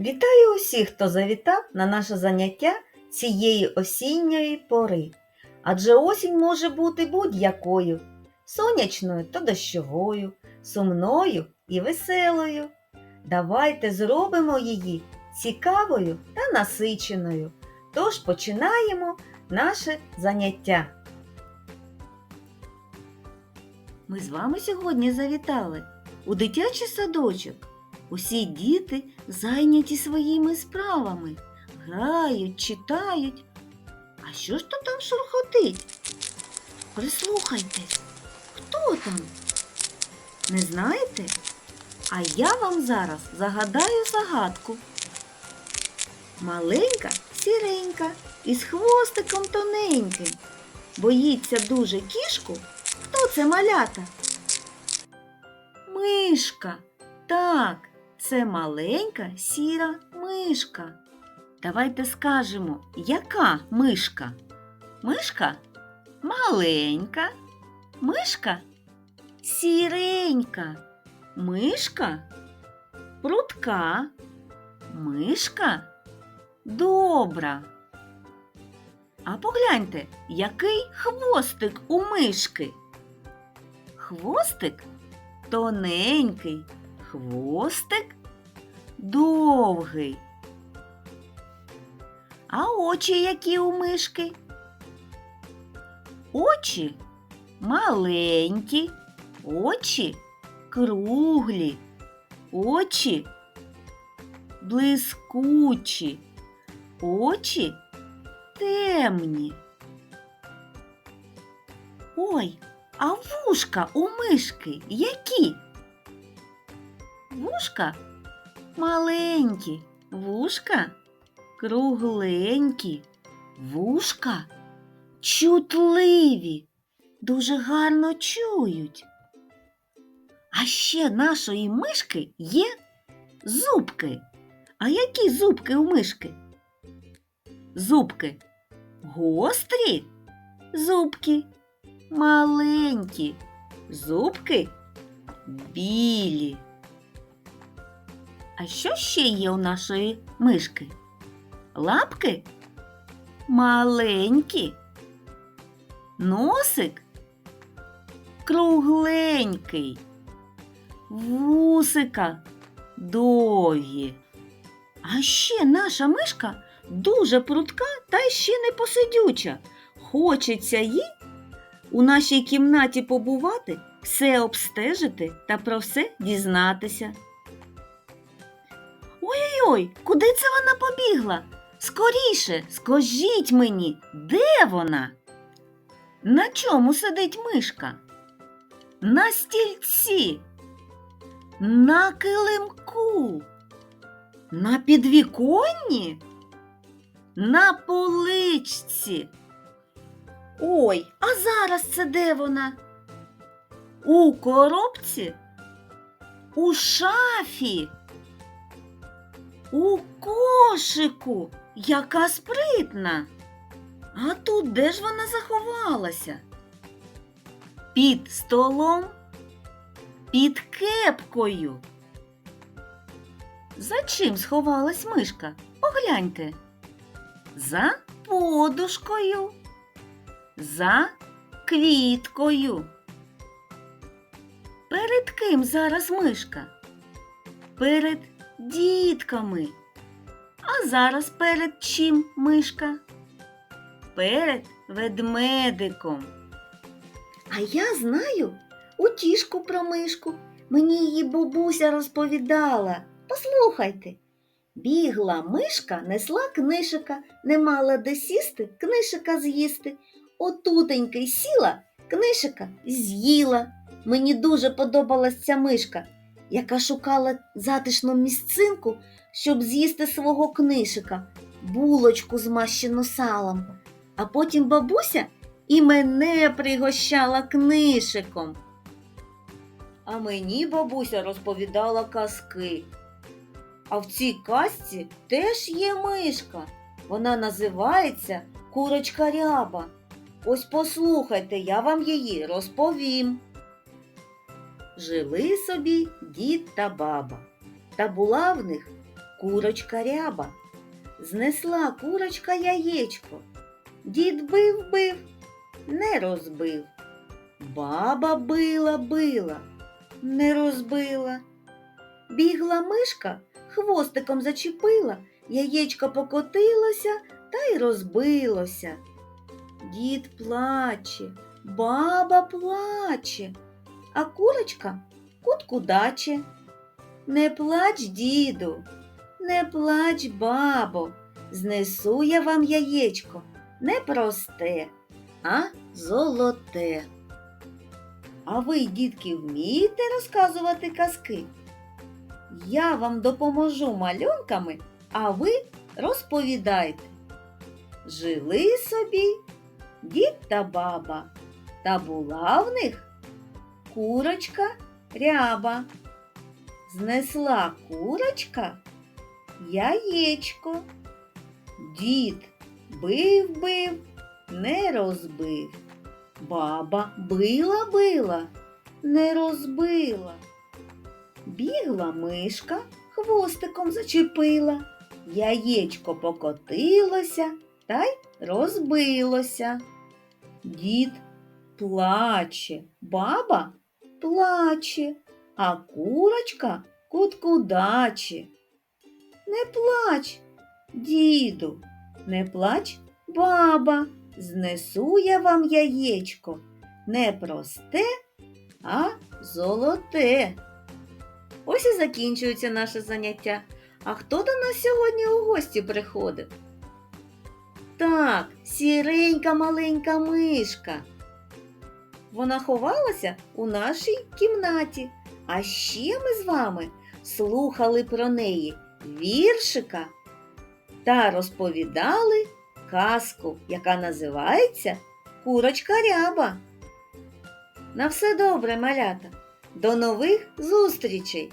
Вітаю усіх, хто завітав на наше заняття цієї осінньої пори. Адже осінь може бути будь-якою сонячною та дощовою, сумною і веселою. Давайте зробимо її цікавою та насиченою. Тож починаємо наше заняття. Ми з вами сьогодні завітали у дитячий садочок. Усі діти зайняті своїми справами, грають, читають. А що ж то там шурхотить? Прислухайтесь, хто там? Не знаєте? А я вам зараз загадаю загадку. Маленька сіренька із хвостиком тоненьким. Боїться дуже кішку. Хто це малята? Мишка. Так, це маленька сіра мишка. Давайте скажемо, яка мишка? Мишка маленька, мишка сіренька, мишка прутка, мишка добра. А погляньте, який хвостик у мишки. Хвостик тоненький, хвостик довгий. А очі які у мишки? Очі маленькі, очі круглі, очі блискучі, очі темні. Ой, а вушка у мишки які? Вушка маленькі, вушка кругленькі, вушка чутливі, дуже гарно чують. А ще нашої мишки є зубки. А які зубки у мишки? Зубки гострі, зубки маленькі, зубки білі. А що ще є у нашої мишки? Лапки маленькі, носик кругленький, вусика довгі. А ще наша мишка дуже прутка та ще не посидюча. Хочеться їй у нашій кімнаті побувати, все обстежити та про все дізнатися. Ой-ой, куди це вона побігла? Скоріше, скажіть мені, де вона? На чому сидить мишка? На стільці, на килимку, на підвіконні, на поличці. Ой, а зараз це де вона? У коробці? У шафі? У кошику, яка спритна. А тут де ж вона заховалася? Під столом, під кепкою. За чим сховалась мишка? Погляньте. За подушкою, за квіткою. Перед ким зараз мишка? Перед дітками. А зараз перед чим мишка? Перед ведмедиком. А я знаю утішку про мишку. Мені її бабуся розповідала. Послухайте. Бігла мишка, несла книжика, не мала де сісти, книжика з'їсти. Отутеньки сіла, книжика з'їла. Мені дуже подобалась ця мишка яка шукала затишну місцинку, щоб з'їсти свого книшика, булочку змащену салом. А потім бабуся і мене пригощала книшиком. А мені бабуся розповідала казки. А в цій казці теж є мишка. Вона називається Курочка Ряба. Ось послухайте, я вам її розповім. Жили собі дід та баба, та була в них курочка ряба. Знесла курочка яєчко. Дід бив бив, не розбив. Баба била била, не розбила. Бігла мишка, хвостиком зачепила, яєчко покотилося та й розбилося. Дід плаче, баба плаче, а курочка куткудаче. Не плач, діду, не плач, бабо, знесу я вам яєчко не просте, а золоте. А ви, дітки, вмієте розказувати казки? Я вам допоможу малюнками, а ви розповідайте. Жили собі дід та баба, та була в них курочка ряба. Знесла курочка яєчко. Дід бив бив, не розбив. Баба била била, не розбила. Бігла мишка, хвостиком зачепила, яєчко покотилося та й розбилося. Дід плаче, баба плаче, а курочка куткудаче. Не плач, діду, не плач, баба, знесу я вам яєчко, не просте, а золоте. Ось і закінчується наше заняття. А хто до нас сьогодні у гості приходив? Так, сіренька маленька мишка. Вона ховалася у нашій кімнаті, а ще ми з вами слухали про неї віршика та розповідали казку, яка називається Курочка ряба. На все добре, малята. До нових зустрічей!